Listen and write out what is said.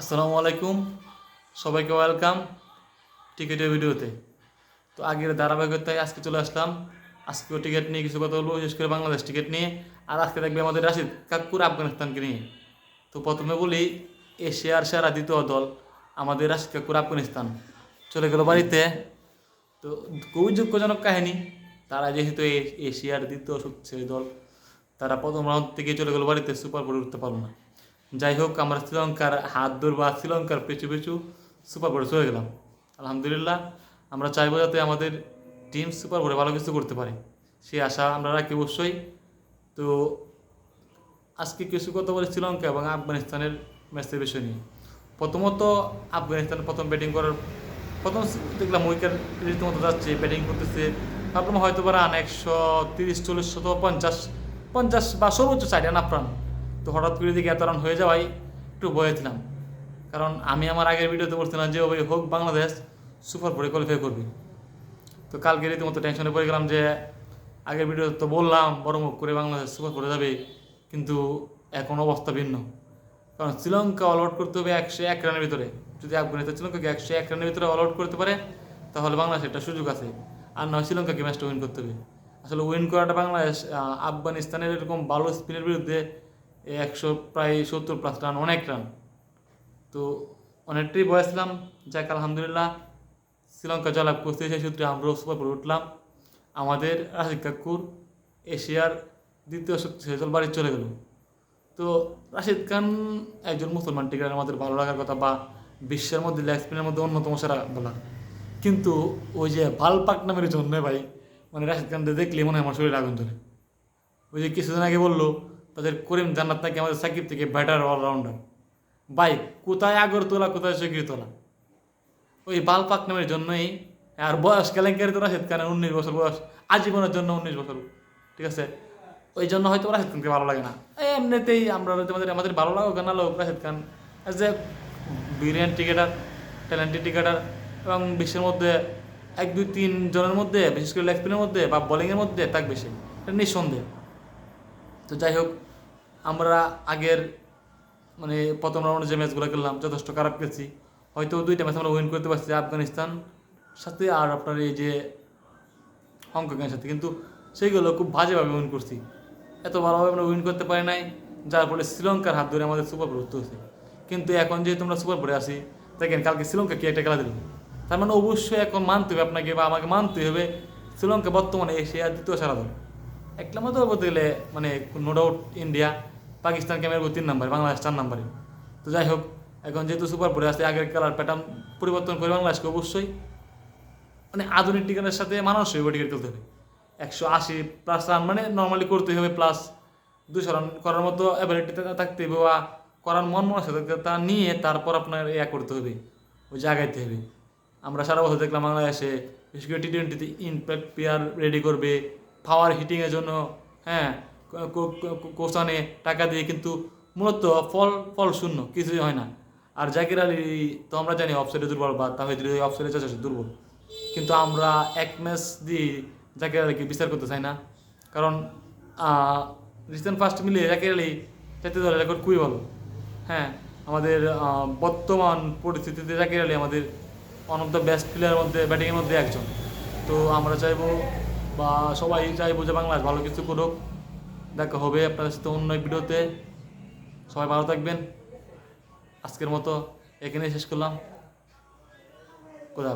আসসালামু আলাইকুম। সবাইকে ওয়েলকাম টিকিটের ভিডিওতে। তো আগের ধারাবাহিকতায় আজকে চলে আসলাম। আজকেও টিকিট নিয়ে কিছু কথা বলব, বিশেষ করে বাংলাদেশ টিকিট নিয়ে। আর আজকে দেখবে আমাদের রাশিদ কাকুর আফগানিস্তানকে নিয়ে। তো প্রথমে বলি, এশিয়ার সেরা দ্বিতীয় দল আমাদের রাশিদ কাকুর আফগানিস্তান। চলে গেল বাড়িতে। তো খুবই দুঃখজনক কাহিনী, তারা যেহেতু এশিয়ার দ্বিতীয় শক্তিশালী দল, তারা প্রথম রাউন্ড থেকে চলে গেল বাড়িতে, সুপার বোর্ডে উঠতে পারল না। যাই হোক আমরা শ্রীলঙ্কার হাত ধর বা শ্রীলঙ্কার পেছু পেছু সুপার বোর্ডে চলে গেলাম। আলহামদুলিল্লাহ, আমরা চাইব যাতে আমাদের টিম সুপার বোর্ডে ভালো কিছু করতে পারে। সেই আশা আমরা রাখি অবশ্যই। তো আজকে কিছু কথা বলে শ্রীলঙ্কা এবং আফগানিস্তানের ম্যাচের বিষয় নিয়ে। প্রথমত, আফগানিস্তান প্রথম ব্যাটিং করার প্রথম দেখলাম উইকেট রীতিমতো যাচ্ছে ব্যাটিং করতেছে। ভাবলাম হয়তো বা রান একশো তিরিশ, চল্লিশ শত পঞ্চাশ পঞ্চাশ বা সর্বোচ্চ আপ রান তো হঠাৎ করে দিকে এত রান হয়ে যাওয়াই একটু ভয়ে ছিলাম। কারণ আমি আমার আগের ভিডিওতে বলছিলাম যে ওই হোক, বাংলাদেশ সুপার ফোরে কোয়ালিফাই করবে। তো কালকে রীতিমতো টেনশনে পড়ে গেলাম যে, আগের ভিডিওতে তো বললাম, বড় মুখ করে বাংলাদেশ সুপার করে যাবে, কিন্তু এখন অবস্থা ভিন্ন। কারণ শ্রীলঙ্কা অল আউট করতে হবে একশো এক রানের ভিতরে। যদি আফগানিস্তান শ্রীলঙ্কাকে একশো এক রানের ভিতরে অল আউট করতে পারে, তাহলে বাংলাদেশের একটা সুযোগ আছে। আর নয় শ্রীলঙ্কাকে ম্যাচটা উইন করতে হবে। আসলে উইন করাটা বাংলাদেশ আফগানিস্তানের এরকম ভালো স্পিনের বিরুদ্ধে একশো প্রায় সত্তর প্লাস রান অনেক রান তো অনেকটাই বয়েছিলাম যাক আলহামদুলিল্লাহ, শ্রীলঙ্কা জয়লাভ করতে সেই সূত্রে আমরাও সুপার করে উঠলাম। আমাদের রাশিদ কাকুর এশিয়ার দ্বিতীয় শক্তিশালী দল বাড়ি চলে গেল। তো রাশিদ খান একজন মুসলমান টিকার আমাদের ভালো লাগার কথা বা বিশ্বের মধ্যে লেগ স্পিনের মধ্যে অন্যতম সেরা বলার কিন্তু ওই যে বাল পাক নামের জন্য ভাই মানে রাশিদ খানকে দেখলে মনে হয় আমার শরীরে আগুন ধরে। ওই যে কিছুদিন আগে বলল তাদের করিম জান্নাত নাকি আমাদের সাকিব থেকে ব্যাটার অলরাউন্ডার ভাই, কোথায় আগরতলা, কোথায় সকিরতলা ওই বাল পাক নামের জন্যই, আর বয়স কেলেঙ্কারি তো রাশিদ উনিশ বছর বয়স, আজীবনের জন্য উনিশ বছর, ঠিক আছে? ওই জন্য হয়তো রাশিদ খানকে ভালো লাগে না। এমনিতেই আমরা আমাদের আমাদের ভালো লাগো কেন লোক Rashid Khan as a brilliant cricketer talented cricketer এবং বিশ্বের মধ্যে এক, দুই, তিন জনের মধ্যে, বিশেষ করে লেগ স্পিনের মধ্যে বা বোলিংয়ের মধ্যে তাক বেশি। এটা নিঃসন্দেহ। তো যাই হোক আমরা আগের মানে প্রথম রাউন্ডে যে ম্যাচগুলো খেললাম, যথেষ্ট খারাপ খেলছি। হয়তো দুইটা ম্যাচ আমরা উইন করতে পারছি আফগানিস্তান সাথে আর আপনার এই যে হংকংয়ের সাথে। কিন্তু সেইগুলো খুব বাজেভাবে উইন করছি। এত ভালোভাবে আমরা উইন করতে পারি নাই, যার ফলে শ্রীলঙ্কার হাত ধরে আমাদের সুপার উঠতে হচ্ছে কিন্তু এখন যেহেতু আমরা সুপার বোর্ডে আসি দেখেন কালকে শ্রীলঙ্কা কি একটা খেলা দিল। তার মানে অবশ্যই এখন মানতে হবে আপনাকে বা আমাকে মানতে হবে, শ্রীলঙ্কা বর্তমানে এশিয়ার দ্বিতীয় সারা দল। এক মতো বলতে গেলে মানে নো ডাউট ইন্ডিয়া পাকিস্তান ক্যামেরা তিন নম্বরে বাংলাদেশ চার নম্বরে তো যাই হোক, এখন যেহেতু সুপার বোর্ডে আসছে আগের কালার প্যাটার্ন পরিবর্তন করে বাংলাদেশকে অবশ্যই মানে আধুনিক টিকারের সাথে মানুষ মানানসই টিকিট খেলতে হবে। একশো আশি প্লাস রান মানে নর্মালি করতে হবে প্লাস দুশো রান করার মতো অ্যাবিলিটি থাকতে হবে বা করার মন মানসিকতা তা নিয়ে তারপর আপনার ইয়া করতে হবে, ওই জায়গাইতে হবে। আমরা সারা বছর দেখলাম বাংলাদেশে, বিশেষ করে টি টোয়েন্টিতে ইম্প্যাক্ট প্লেয়ার রেডি করবে পাওয়ার হিটিংয়ের জন্য হ্যাঁ কোচ আনে টাকা দিয়ে কিন্তু মূলত ফল ফল শূন্য, কিছুই হয় না। আর জাকির আলী তো আমরা জানি অফসাইডে দুর্বল, বা তাহিদ অফসাইডে যথেষ্ট দুর্বল। কিন্তু আমরা এক ম্যাচ দিয়ে জাকির আলীকে বিচার করতে চাই না। কারণ রিসেন্ট ফার্স্ট মিলিয়ে জাকির আলী জাতীয় দলের রেকর্ড খুবই ভালো। হ্যাঁ আমাদের বর্তমান পরিস্থিতিতে জাকির আলী আমাদের ওয়ান অফ দ্য বেস্ট প্লেয়ারের মধ্যে ব্যাটিংয়ের মধ্যে একজন। তো আমরা চাইব বা সবাই চাইব যে বাংলাদেশ ভালো কিছু করুক। দেখা হবে আপনাদের সাথে অন্য ভিডিওতে। সবাই ভালো থাকবেন। আজকের মতো এখানেই শেষ করলাম। খুদা